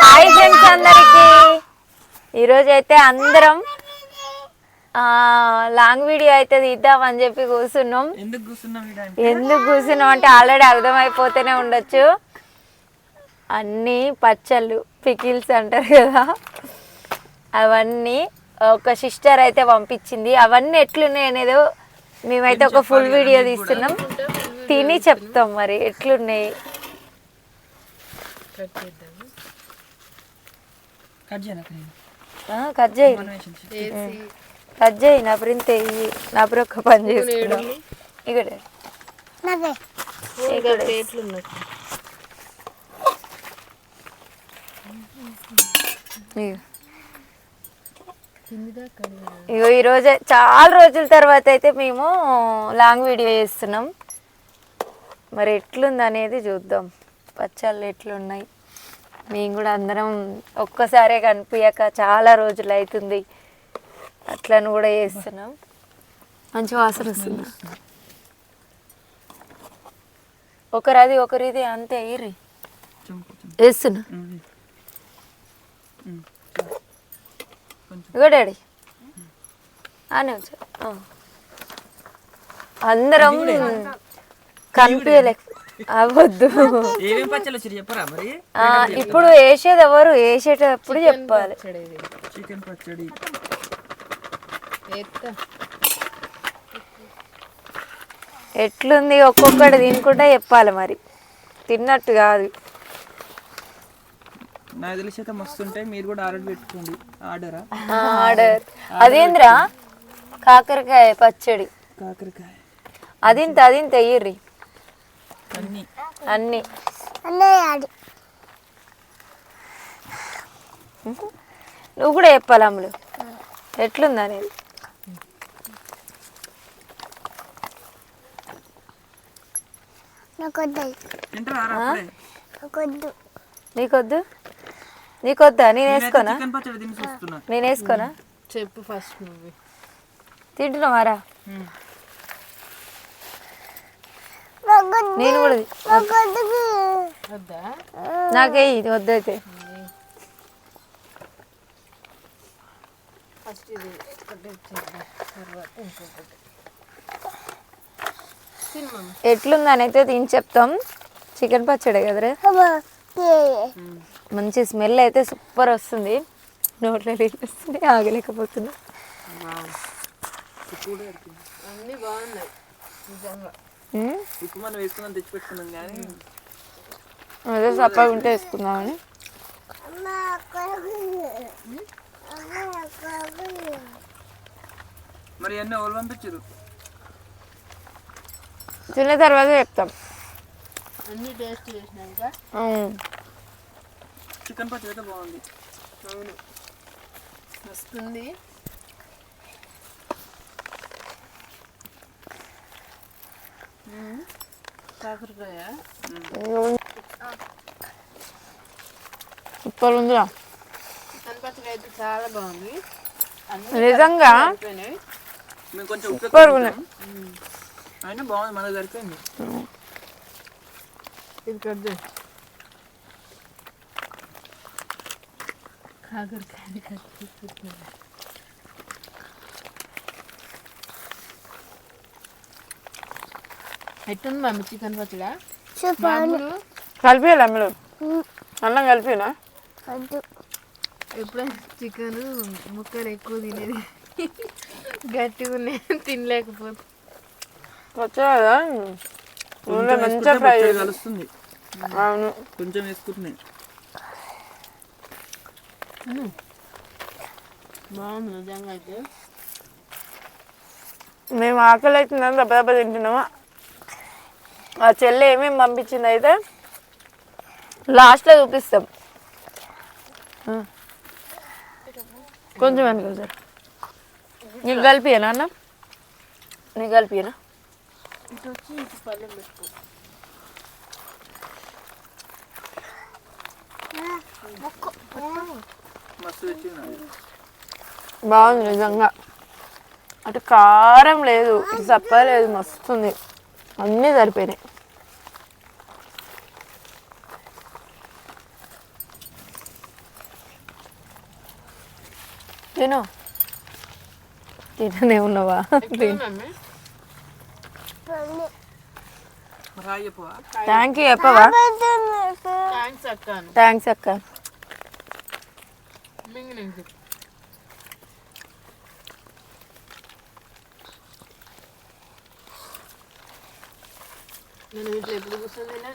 Hi friends అందరికి. ఈరోజు అయితే అందరం లాంగ్ వీడియో అయితే తీద్దామని చెప్పి కూర్చున్నాం. ఎందుకు కూర్చున్నాం ఈడ ఎందుకు కూర్చున్నాం అంటే ఆల్రెడీ అర్థమైపోతూనే ఉండొచ్చు. అన్నీ పచ్చళ్ళు పికిల్స్ అంటారు కదా. అవన్నీ ఒక సిస్టర్ అయితే పంపించింది. అవన్నీ ఎట్లున్నాయి అనేది మేమైతే ఒక ఫుల్ వీడియో తీస్తున్నాం. తిని చెప్తాం మరి ఎట్లున్నాయి. కట్ చేయను కట్ చేయి. కట్ చేయి నా ప్రింట్ వెయ్యి నా ప్రొక్క పని చేసుకున్నాం ఇక్కడ ఇగో. ఇగో ఈ రోజే చాలా రోజుల తర్వాత అయితే మేము లాంగ్ వీడియో చేస్తున్నాం. మరి ఎట్లుంది అనేది చూద్దాం. పచ్చళ్ళు ఎట్లున్నాయి? మేము కూడా అందరం ఒక్కసారే కనిపించక చాలా రోజులు అవుతుంది అట్లని కూడా చేస్తున్నాం మంచి వాసన వస్తుంది ఒకరు అది ఒకరు ఇది అంతే ఇరి. వేస్తున్నా. ఇగో డాడీ అని. అందరం కనిపించలేక అవద్దు. ఏమేం పచ్చళ్ళు వచ్చి చెప్పరా మరి? ఆ, ఇప్పుడు వేసేది ఎవరు? వేసేటప్పుడు చెప్పాలి. చికెన్ పచ్చడి. ఎట్లుంది ఒక్కొక్కటి తినుకుంటా చెప్పాలి మరి. తిన్నట్టు కాదు. నాకు తెలిసి అయితే మస్తు ఉంటాయి. మీరు కూడా ఆర్డర్ పెట్టుకోండి. ఆర్డరా? ఆ, ఆర్డర్. అదేంద్రా? కాకరకాయ పచ్చడి. కాకరకాయ. అదింత అదింత ఎయ్యిర్రి అన్నీ. అన్నీ. నువ్వు కూడా చెప్పాలి అమ్ములు. ఎట్లుంది అనేది? నీకొద్దు. నీకొద్దా. నేను వేసుకోనా? నేను వేసుకోనా? చెప్పు ఫస్ట్ నువ్వు. తింటున్నావారా నేను కూడా నాకే ఇది వద్దైతే. ఫస్ట్ ఇది ఎట్లుందని అయితే తిని చెప్తాం. చికెన్ పచ్చడి కదరా. మంచి స్మెల్ అయితే సూపర్ వస్తుంది. నోట్లో నీళ్ళు వస్తుంది ఆగలేకపోతున్నా. అన్నీ బాగున్నాయి. నిజంగా. ఉమ్, ఉప్పు మనం తెచ్చిపెట్టుకున్నాం కానీ. అదే సప్పగా ఉంటే వేసుకుందామని. మరి అన్నీ ఎవరు పంపించారు? తిన్న తర్వాత చెప్తాం. అన్నీ టేస్ట్ చేసినాక? చికెన్ పచ్చడి అయితే బాగుంది. అవును. వస్తుంది సూపర్ ఉందిరా. చాలా బాగుంది. నిజంగా? సూపర్ ఉన్నాయి. అయినా బాగుంది మనకు సరిపోయింది. ఇది కట్ కాకరకాయని కట్ ఎట్టుంది మమ్మీ? చికెన్ పచ్చడా? కలిపియాలి అమ్మలు అన్నం కలిపినా? ఎప్పుడైనా చికెన్ ముక్కలు ఎక్కువ తినేది. గట్టిగా ఉన్నాయి తినలేకపోతే. వచ్చా నూనె మంచిగా ఫ్రై కలుస్తుంది. అవును. కొంచెం వేసుకుంటున్నాయి బాగుంది నిజంగా అయితే. మేము ఆకలి అవుతుందని దెబ్బ దెబ్బ తింటున్నాము? ఆ చెల్లి ఏమేమి పంపించింది అయితే లాస్ట్లో చూపిస్తాం. కొంచెం వెనక సార్. నీకు కలిపియనా అన్న? నీకు కలిపియనా. బాగుంది నిజంగా. అటు కారం లేదు ఇటు సప్ప లేదు మస్తుంది. అన్నీ సరిపోయినాయి. తిను. తిననే ఉన్నావా? థ్యాంక్ యూ చెప్పవా? థ్యాంక్స్ అక్క థ్యాంక్స్ అక్క. నేను ఇట్లా ఎప్పుడు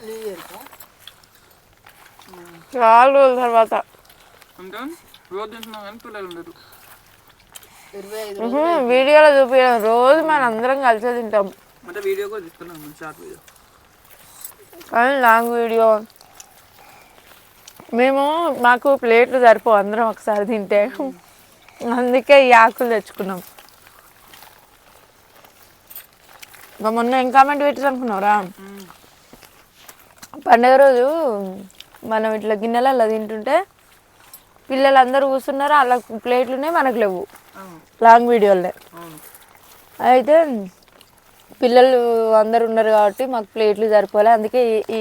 న్యూ ఇయర్కా రోజుల తర్వాత. అంటే? రోజు తింటున్నాం కానీ పిల్లలు ఉండరు. ఇరవై ఐదు ఉహు, వీడియోలో చూపించడం రోజు మనం అందరం కలిసి తింటాం. అంటే వీడియో కూడా తీసుకున్నాం షార్ట్ వీడియో. కానీ లాంగ్ వీడియో. మేము మాకు ప్లేట్లు సరిపో అందరం ఒకసారి తింటే. అందుకే ఈ ఆకులు తెచ్చుకున్నాం. ఇంకా మొన్న ఏం కామెంట్ పెట్టారు అనుకున్నావురా? పండగ రోజు మనం ఇట్లా గిన్నెలలో తింటుంటే పిల్లలు కూర్చున్నారు? అలా ప్లేట్లునే మనకు లేవు. లాంగ్ వీడియోలనే. అయితే పిల్లలు అందరు ఉన్నారు కాబట్టి మాకు ప్లేట్లు సరిపోలే. అందుకే ఈ- ఈ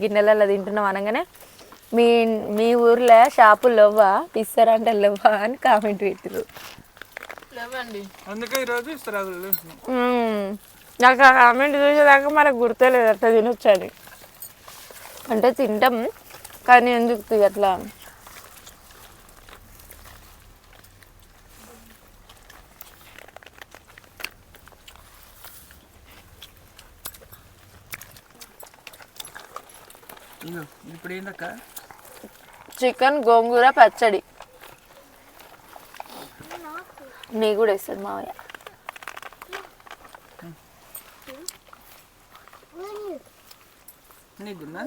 గిన్నెలలో తింటున్నాం అనగానే మీ మీ ఊర్లో షాపులు లేవా? ఇస్తారంటే లేవా అని కామెంట్ పెట్టారు లేవండి. అందుకే ఈరోజు. నాకు ఆ కామెంట్ చూసేదాకా మనకు గుర్తులేదు అట్లా తినొచ్చని. అంటే తింటాం కానీ ఎందుకు అట్లా? ఇప్పుడు ఏందక్క? చికెన్ గోంగూర పచ్చడి. నీ కూడా ఇస్తుంది మావయ్య. నీకున్నా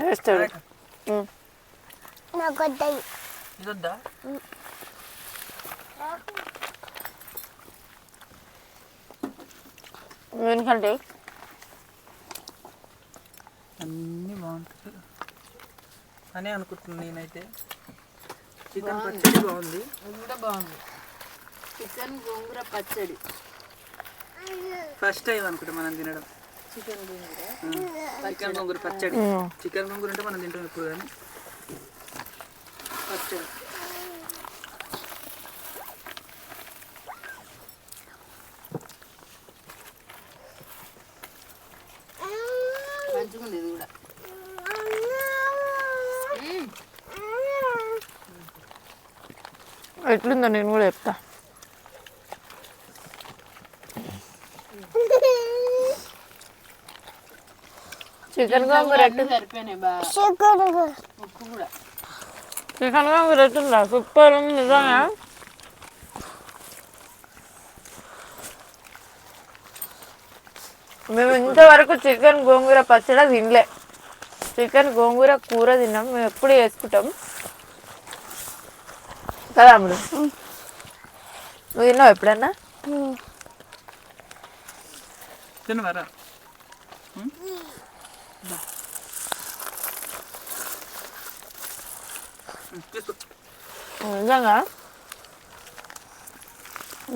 వేస్తాడు మ్మ్. ఇదొద్దా? ఎందుకంటే అన్నీ బాగుంటాయి. అని అనుకుంటున్నాను నేనైతే. చికెన్ పచ్చడి బాగుంది. కూడా బాగుంది? చికెన్ గోంగూర పచ్చడి. ఫస్ట్ టైం అనుకుంటా మనం తినడం. చికెన్ గోంగూర. చికెన్ గొంగూర పచ్చడి. చికెన్ గొంగూర అంటే మనం తింటాం ఇప్పుడు కానీ. మంచిగా ఉంది ఇది కూడా. ఎట్లుందో నేను కూడా చెప్తా. చికెన్ గోంగూర అన్నీ సరిపోయినాయి బాగా ఉప్పు కూడా చికెన్ గోంగూర ఎట్లుందా సూపర్ ఉంది నిజంగా మేము ఇంతవరకు చికెన్ గోంగూర పచ్చడి తినలే చికెన్ గోంగూర కూర తిన్నాం మేము ఎప్పుడు చేసుకుంటాం కదా అమ్ముడు నువ్వు తిన్నావు ఎప్పుడన్నా తినవారా తీసుకో నిజంగా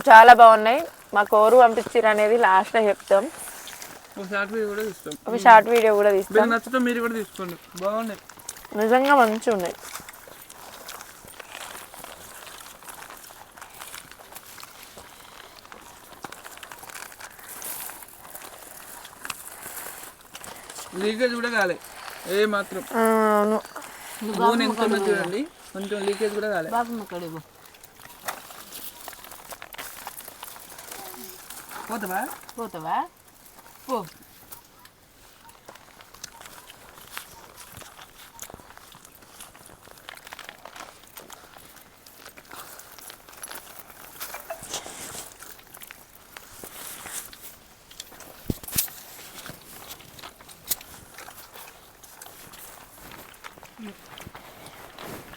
చాలా బాగున్నాయి. మా కోరు పంపించారు అనేది లాస్ట్లో చెప్తాం. ఒక షార్ట్ వీడియో కూడా తీస్తాం. షార్ట్ వీడియో కూడా మీకు తీస్తాం. నచ్చితే మీరు కూడా తీసుకోండి. బాగున్నాయి. నిజంగా మంచిగా ఉన్నాయి లీకేజ్ కూడా కాలే. ఏ మాత్రం. ఆ, అవును. నూనె ఎంత ఉందో చూడండి కొంచెం లీకేజ్ కూడా కాలే. పోతావా? పోతావా? పో.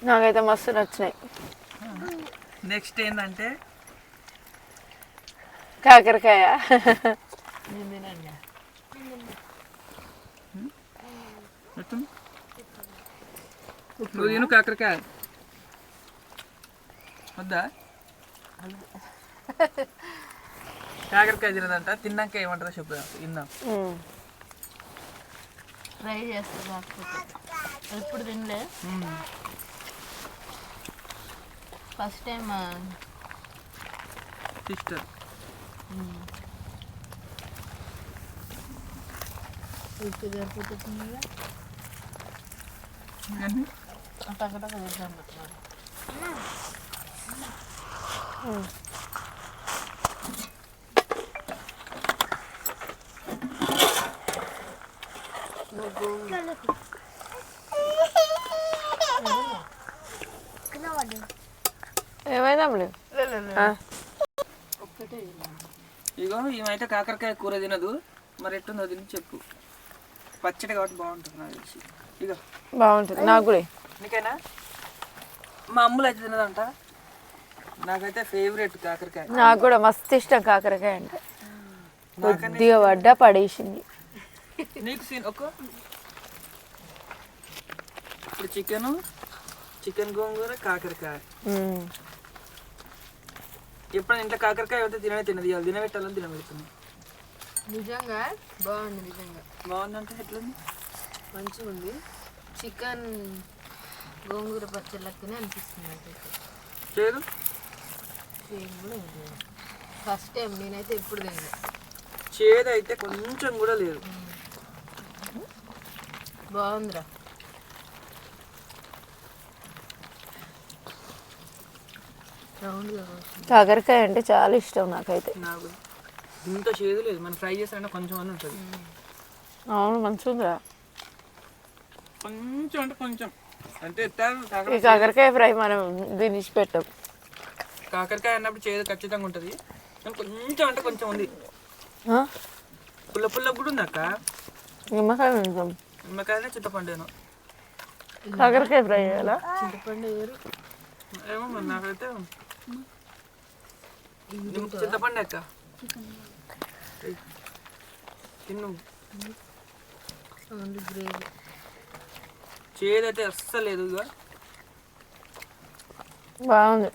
నాకైతే మస్తు నచ్చినాయి. నెక్స్ట్ ఏంటంటే కాకరకాయ? నువ్వు తిను కాకరకాయ. వద్దా? కాకరకాయ తినదంట తిన్నాక ఏమంటారో చెప్పు ఉమ్. ట్రై చేస్తా ఎప్పుడు తినలే. First time sister. ఉప్పు సరిపోతుంది? కదా టకటక చేద్దాం అమ్ములు? ఒక్కటే ఇగో ఈమైతే కాకరకాయ కూర తినదు. మరి ఎట్టుందో తిని చెప్పు. పచ్చడి కాబట్టి బాగుంటుంది నాకు తెలిసి. ఇగో బాగుంటుంది. నాకు కూడా నీకైనా? మా అమ్ములు అయితే తినదంట. నాకైతే ఫేవరెట్ కాకరకాయ. నాకు కూడా మస్తు ఇష్టం కాకరకాయ అంటే. కొద్దిగా పడ్డా పడేసింది. నీకు సీన్ ఒక్క. ఇప్పుడు చికెన్ చికెన్ గోంగూర కాకరకాయ. ఎప్పుడైనా ఇంట్లో కాకరకాయ అయితే తిననే తినది. ఇవాళ తినబెట్టాలని తినబెడుతుంది నిజంగా? బాగుంది నిజంగా. బాగుందంటే ఎట్లుంది? మంచిగా ఉంది చికెన్ గోంగూర పచ్చడి లెక్కనే అనిపిస్తుంది నాకైతే లేదు కూడా ఉంది ఫస్ట్ టైం నేనైతే ఎప్పుడు తినలే. చేదు అయితే కొంచెం కూడా లేదు. బాగుందిరా రౌండ్గా వచ్చింది కాకరకాయ అంటే చాలా ఇష్టం నాకైతే. నాకు ఇంత చేదు లేదు. మనం ఫ్రై చేస్తారంటే కొంచెం అని ఉంటుంది. అవును మంచిగా ఉందిరా కొంచెం అంటే కొంచెం. అంటే ఈ కాకర- కాకరకాయ ఫ్రై మనం దీన్ని పెట్టాం. కాకరకాయ అన్నప్పుడు చేదు ఖచ్చితంగా ఉంటుంది. కొంచెం అంటే కొంచెం ఉంది. ఆ? పుల్ల పుల్ల కూడా ఉంది అక్క. నిమ్మకాయ నిమ్మకాయనే చింతపండేను. కాకరకాయ ఫ్రై చేయాలా? చింతపండు ఏమో మరి నాకైతే చింతపండు అక్క. తిన్ను. Only gravy. చేదు అయితే అస్సలు లేదు ఇక బాగుంది.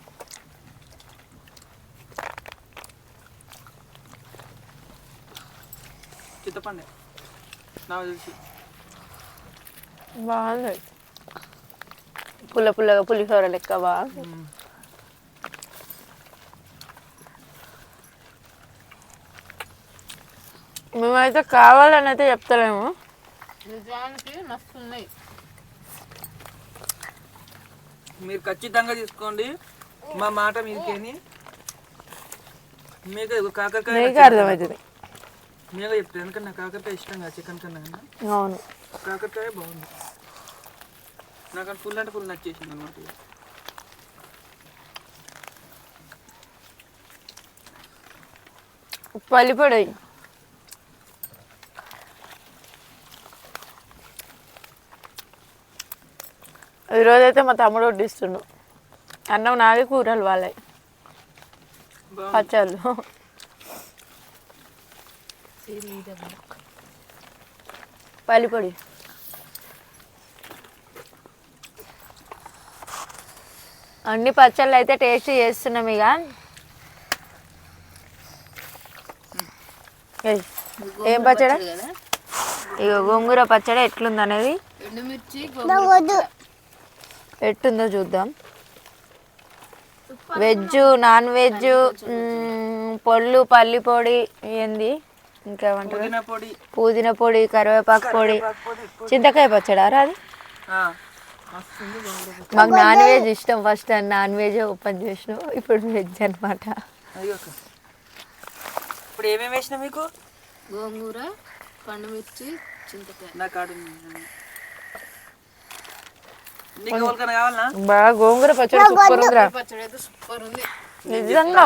చింతపండే. నాకు తెలిసి. బాగుంది. పుల్ల పుల్లగా పులిహోర లెక్క బాగుంది. మేమైతే కావాలని అయితే చెప్తలేము. నిజానికి మస్తు ఉన్నాయి. మీరు ఖచ్చితంగా తీసుకోండి. మా మాట మీకేని. మీకు కాకరకాయ నీకు అర్థమవుతుంది. మీగా చెప్తాను ఎందుకంటే నాకు కాకరకాయ ఇష్టం కదా చికెన్ కన్నా కన్నా అవును. కాకరకాయ బాగుంది. నాకు ఫుల్ అంటే ఫుల్ నచ్చేసింది అనమాట పల్లిపొడి ఈరోజైతే మా తమ్ముడు వడ్డిస్తుండు. అన్నం నాది కూరలు వాళ్ళవి. పచ్చళ్ళు. పల్లిపొడి అన్ని పచ్చళ్ళు అయితే టేస్ట్ చేస్తున్నాం ఇక. ఏయ్, ఏం పచ్చడి? ఇక గోంగూర పచ్చడి ఎట్లుంది అనేది ఎండుమిర్చి గోంగూర ఎట్టుందో చూద్దాం. వెజ్ నాన్ వెజ్ పొళ్ళు పల్లి పొడి ఏంది? ఇంకేమంటారు? పుదీనా పొడి. పుదీనా పొడి కరివేపాకు పొడి చింతకాయ పచ్చడా? అది. మాకు నాన్ వెజ్ ఇష్టం ఫస్ట్ నాన్ వెజ్ ఓపెన్ చేసిన ఇప్పుడు వెజ్ అనమాట. ఇప్పుడు ఏమేమి వేసిన మీకు? గోంగూర పండుమిర్చి చింతకాయ నా కాడు నీకు ఎవరికైనా కావాలనా బాగా గోంగూర పచ్చడి సూపర్ ఉందిరా. పచ్చడి అయితే సూపర్ ఉంది. నిజంగా.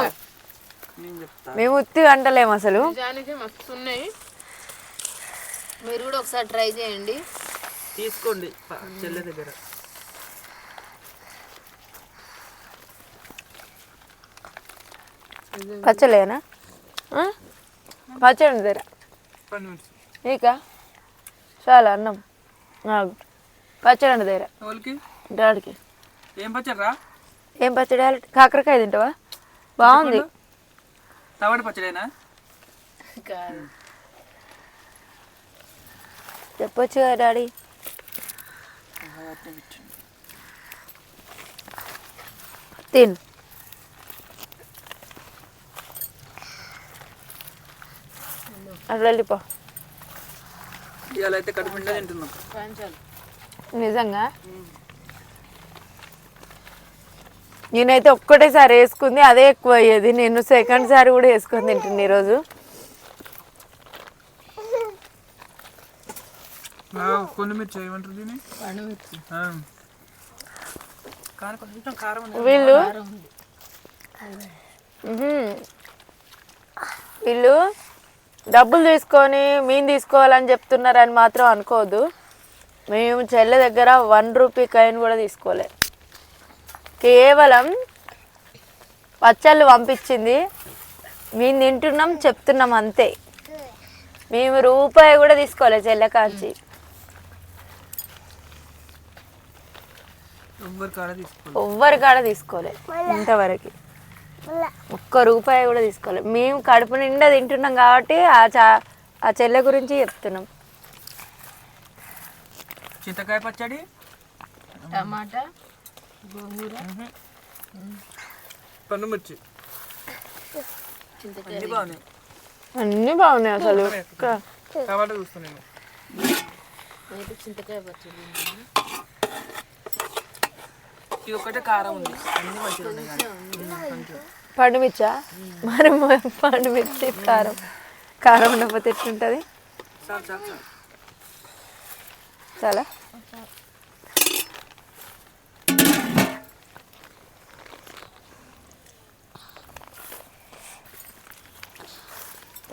మేము ఉత్తి అంటలేము అసలు. నిజానికి మస్తు ఉన్నాయి. మీరు కూడా ఒకసారి ట్రై చేయండి. తీసుకోండి. చెల్లె దగ్గర. పచ్చలేనా ఆ? పచ్చడి దగ్గర నీకా చాలా అన్నం. నాకు పచ్చడి అండి దగ్గర. వాళ్ళకి డాడీకి. ఏం పచ్చడిరా ఏం పచ్చడి? కాకరకాయ తింటావా? బాగుంది. టమాటా పచ్చడేనా? కాదు. చెప్పొచ్చు కదా డాడీ. తిను. అట్లా వెళ్ళిపో. ఇవాళ అయితే కడుపు నిండా తింటున్నాం. నిజంగా. నేనైతే ఒక్కటేసారి వేసుకుంది అదే ఎక్కువ అయ్యేది నేను సెకండ్ సారి కూడా వేసుకొని తింటుంది ఈరోజు. వీళ్ళు? కారం ఉంది. మ్హూ. వీళ్ళు డబ్బులు తీసుకొని మేము తీసుకోవాలని చెప్తున్నారని మాత్రం అనుకోవద్దు. మేము చెల్లె దగ్గర వన్ రూపీ కాయిన్ కూడా తీసుకోలే. కేవలం పచ్చళ్ళు పంపించింది. మేము తింటున్నాం చెప్తున్నాం అంతే. మేము రూపాయి కూడా తీసుకోలే చెల్లె కాంచి. ఎవ్వరు కాడ తీసుకోలే? ఇంతవరకు. ఒక్క రూపాయి కూడా తీసుకోలే. మేము కడుపు నిండా తింటున్నాం కాబట్టి ఆ చా ఆ చెల్లె గురించి చెప్తున్నాం. చింతకాయ పచ్చడి. టమాటా గోంగూర. పండు మిర్చి. చింతకాయ అన్ని బాగున్నాయి అన్నీ బాగున్నాయి అసలు. టమాటా చూస్తున్నాను చింతకాయ పచ్చడి తిన్నాను. ఇది ఒకటే కారం ఉంది. అన్ని మంచిగా ఉన్నాయి కానీ. పండుమిర్చా మరి పండుమిర్చి కారం. కారం ఉండకపోతే ఎట్లుంటుంది చాలు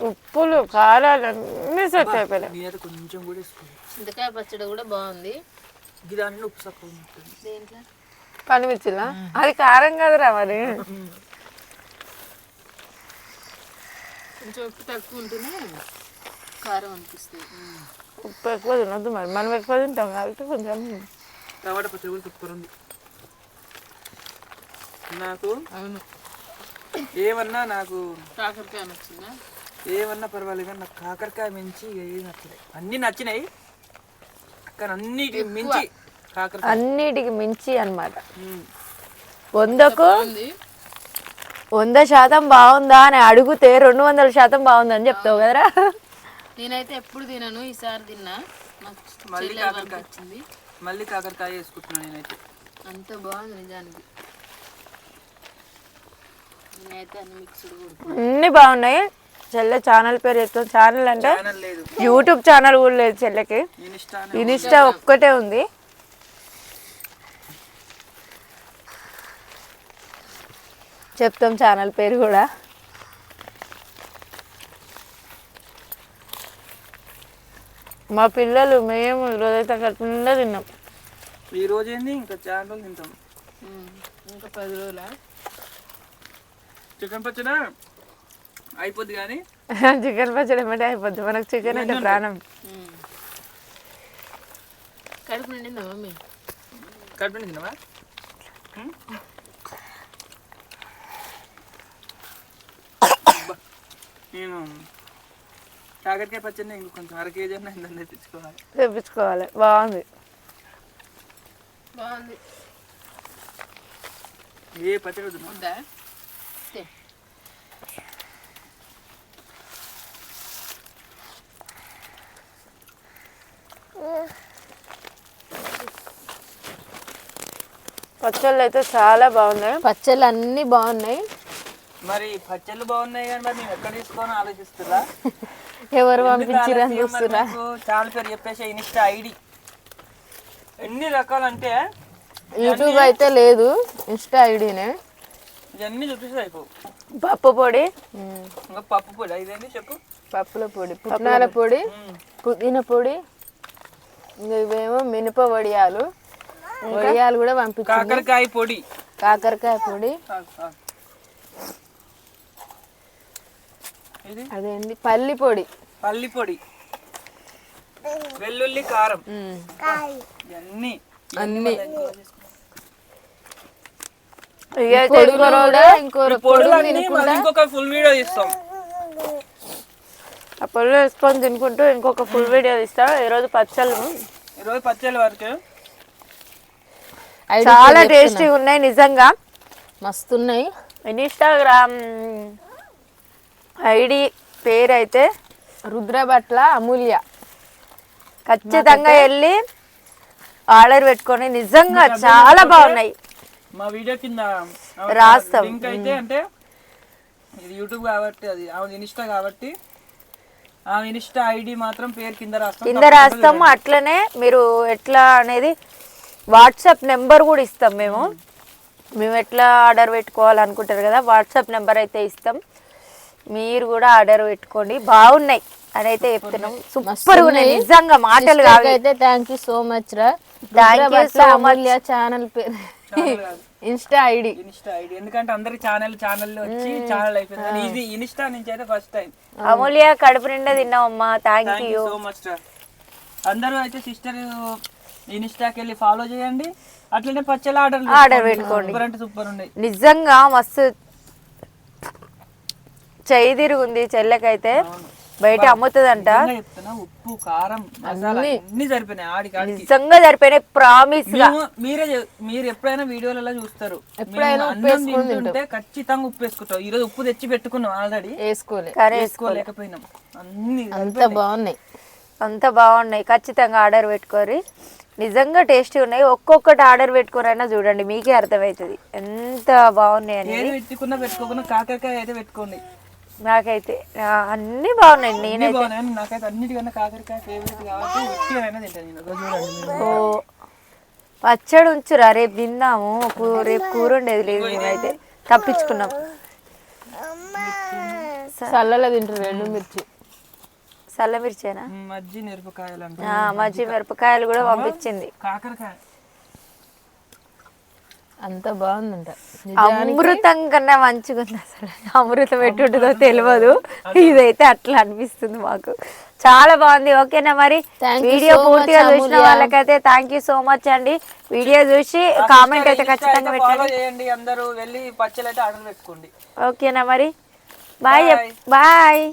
ఉప్పులు కారాలు అన్నీ సెట్ అయిపోయినాయి. నేనైతే కొంచెం కూడా వేసుకోలేదు చింతకాయ పచ్చడి కూడా బాగుంది. ఇది దాంట్లో ఉప్పు తక్కువ ఉంటుంది దేంట్లో? పండుమిర్చిలా అది కారం కదరా మరి. కొంచెం ఉప్పు తక్కువ ఉంటేనే కారం అనిపిస్తుంది. ఉప్పు ఎక్కువ తినొద్దు మరి. మనం ఎక్కువ తింటాం కాబట్టి కొంచెం టమాటా పచ్చడి కూడా సూపర్ ఉంది. నాకు అవును. ఏమన్నా నాకు కాకరకాయ నచ్చిందా? ఏమన్నా పర్వాలేదు కానీ నాకు కాకరకాయ మించి ఏది నచ్చలేదు అన్నీ నచ్చినాయి. కానీ అన్నిటి మించి కాకరకాయ. అన్నిటికి మించి అన్నమాట. ఉమ్. వందకు ఉంది. వంద శాతం బాగుందా అని అడిగితే రెండు వందల శాతం బాగుందని చెప్తావు కదరా. నేనైతే ఎప్పుడు తినను ఈసారి తిన్నా. మళ్ళీ కాకరకాయ. పంపించింది మళ్ళీ కాకరకాయ వేసుకుంటున్నాను నేనైతే. అంత బాగుంది నిజానికి. నేనైతే అన్ని మిక్స్డ్ అన్ని బాగున్నాయి. చెల్లె ఛానల్ పేరు చెప్తాం ఛానల్ అంటే ఛానల్ లేదు. యూట్యూబ్ ఛానల్ కూడా లేదు చెల్లెకి. ఇన్స్టా ఇన్స్టా ఒక్కటే ఉంది. చెప్తాం ఛానల్ పేరు కూడా. మా పిల్లలు మేము ఈరోజైతే నిండా తిన్నాం. ఈ రోజు ఏంది? ఇంకా చాలా రోజులు తింటాం. ఇంకా పది రోజుల? చికెన్ పచ్చడా? అయిపోద్ది కానీ. చికెన్ పచ్చడి ఏమంటే అయిపోద్ది. మనకు చికెన్ అంటే ప్రాణం. కడుపు నిండిందా మమ్మీ? కడుపు నిండా తిన్నావా ఉమ్? అబ్బా. నేను కాకరకాయ పచ్చడి ఇంక కొంచెం అర కేజీ అన్న ఇందని తెప్పించుకోవాలి. తెప్పించుకోవాలి. బాగుంది. బాగుంది. ఏ పచ్చడి వద్దు. పచ్చళ్ళు అయితే చాలా బాగున్నాయి. పచ్చళ్ళు అన్నీ బాగున్నాయి. మరి పచ్చళ్ళు బాగున్నాయి కానీ మరి నేను ఎక్కడ తీసుకోవాలని ఆలోచిస్తున్నా ఎవరు పంపించిరని నాకు ఛానల్ పేరు చెప్పేసి ఇన్స్టా ఐడి. ఎన్ని రకాలంటే యూట్యూబ్ అయితే లేదు ఇన్స్టా ఐడినే. ఇవన్నీ చూపిస్తే పప్పు పొడి? ఇంకా పప్పు పొడి ఇదేంటి చెప్పు? పప్పుల పొడి పుట్నాల పొడి. పుదీనా పొడి ఇంకా ఇవేమో మినప వడియాలు. వడియాలు కూడా పంపించింది. కాకరకాయ పొడి. కాకరకాయ పొడి. ఇది? అదేంటి పల్లి పొడి. పల్లి పొడి. వెల్లుల్లి కారం. అన్ని. మళ్ళీ ఇంకొక ఫుల్ వీడియో ఆ వేసుకొని తినుకుంటూ ఇంకొక ఫుల్ వీడియో తీస్తా. ఈరోజు పచ్చళ్ళు. ఈరోజు పచ్చళ్ళ వరకు. చాలా టేస్టీగా ఉన్నాయి నిజంగా. మస్తున్నాయి. ఇన్స్టాగ్రామ్. ఐడి పేరు అయితే రుద్రభట్ల అమూల్య. ఖచ్చితంగా వెళ్ళి ఆర్డర్ పెట్టుకొని నిజంగా చాలా బాగున్నాయి. మా వీడియో కింద రాస్తాం. లింక్ అయితే అంటే ఇది యూట్యూబ్ కాబట్టి అది ఆమె ఇన్స్టా కాబట్టి ఆమె ఇన్స్టా ఐడి మాత్రం పేరు కింద రాస్తాం. కింద రాస్తాము అట్లనే మీరు ఎట్లా అనేది వాట్సాప్ నెంబర్ కూడా ఇస్తాం మేము. మేము ఎట్లా ఆర్డర్ పెట్టుకోవాలనుకుంటారు కదా వాట్సాప్ నెంబర్ అయితే ఇస్తాం. మీరు కూడా ఆర్డర్ పెట్టుకోండి. బాగున్నాయి. అని అయితే చెప్తున్నాం. సూపర్ ఉన్నాయి. నిజంగా మాటలు కాదు అయితే థ్యాంక్ యూ సో మచ్ రా. Rudrabhatla so much. Amulya channel పేరు. ఇన్స్టా ఐడి ఇన్స్టా ఐడి ఎందుకంటే అందరి ఛానల్ ఛానల్ వచ్చి ఛానల్ అయిపోయింది. కానీ ఇది ఇన్స్టా నుంచి అయితే ఫస్ట్ టైం అమూల్య కడుపు నిండా తిన్నామమ్మా thank thank you you so much sir అందరూ అయితే సిస్టర్ ఇన్స్టాకి వెళ్ళి ఫాలో చేయండి. అట్లనే పచ్చల ఆర్డర్ ఆర్డర్ పెట్టుకోండి. సూపర్ అంటే సూపర్ ఉన్నాయి. నిజంగా మస్తు చెయ్యి తిరుగుంది చెల్లెకైతే బయట అమ్ముతుందంట. ఉప్పు కారం మసాలా అన్ని సరిపోయినాయి ఆడికి ఆడికి నిజంగా సరిపోయినాయి ప్రామిస్ మీరే మీరు ఎప్పుడైనా వీడియోలలో చూస్తారు. తింటుంటే ఖచ్చితంగా ఉప్పు వేసుకుంటాం. ఈ రోజు ఉప్పు తెచ్చి పెట్టుకున్నాం ఆల్రెడీ. వేసుకోలే. కర్రీ వేసుకోలేకపోయినాం అన్ని అంత బాగున్నాయి. అంత బాగున్నాయి. ఖచ్చితంగా ఆర్డర్ పెట్టుకోరి నిజంగా టేస్టీ ఉన్నాయి. ఒక్కొక్కటి ఆర్డర్ పెట్టుకోరైనా చూడండి మీకే అర్థమవుతుంది. ఎంత బాగున్నాయి అని పెట్టుకున్నా పెట్టుకోకుండా కాకరకాయ అయితే పెట్టుకోండి. నాకైతే అన్ని బాగున్నాయి. నేనైతే నాకైతే అన్నిటికన్నా కాకరకాయ ఫేవరెట్ కాబట్టి. ఓ పచ్చడి ఉంచురా రేపు తిందాము. రేపు కూర ఉండేది లేదు మేమైతే. తప్పించుకున్నాం. చల్లలో తింటారు రెండు మిర్చి. చల్ల మిర్చేనా? మజ్జి మిరపకాయలు అంటే ఆ, మజ్జి మిరపకాయలు కూడా పంపించింది. కాకరకాయ. అంత బాగుందంట. అమృతం కన్నా మంచిగా ఉంది అసలు. అమృతం ఎట్టుంటుందో తెలియదు ఇదైతే అట్లా అనిపిస్తుంది మాకు. చాలా బాగుంది. ఓకేనా మరి? వీడియో పూర్తిగా చూసిన. వాళ్ళకైతే థ్యాంక్ యూ సో మచ్ అండి. వీడియో చూసి కామెంట్ అయితే ఖచ్చితంగా ఫాలో పెట్టండి. చేయండి అందరూ. వెళ్ళి పచ్చలు అయితే ఆర్డర్ పెట్టుకోండి. ఓకేనా మరి? బాయ్. బాయ్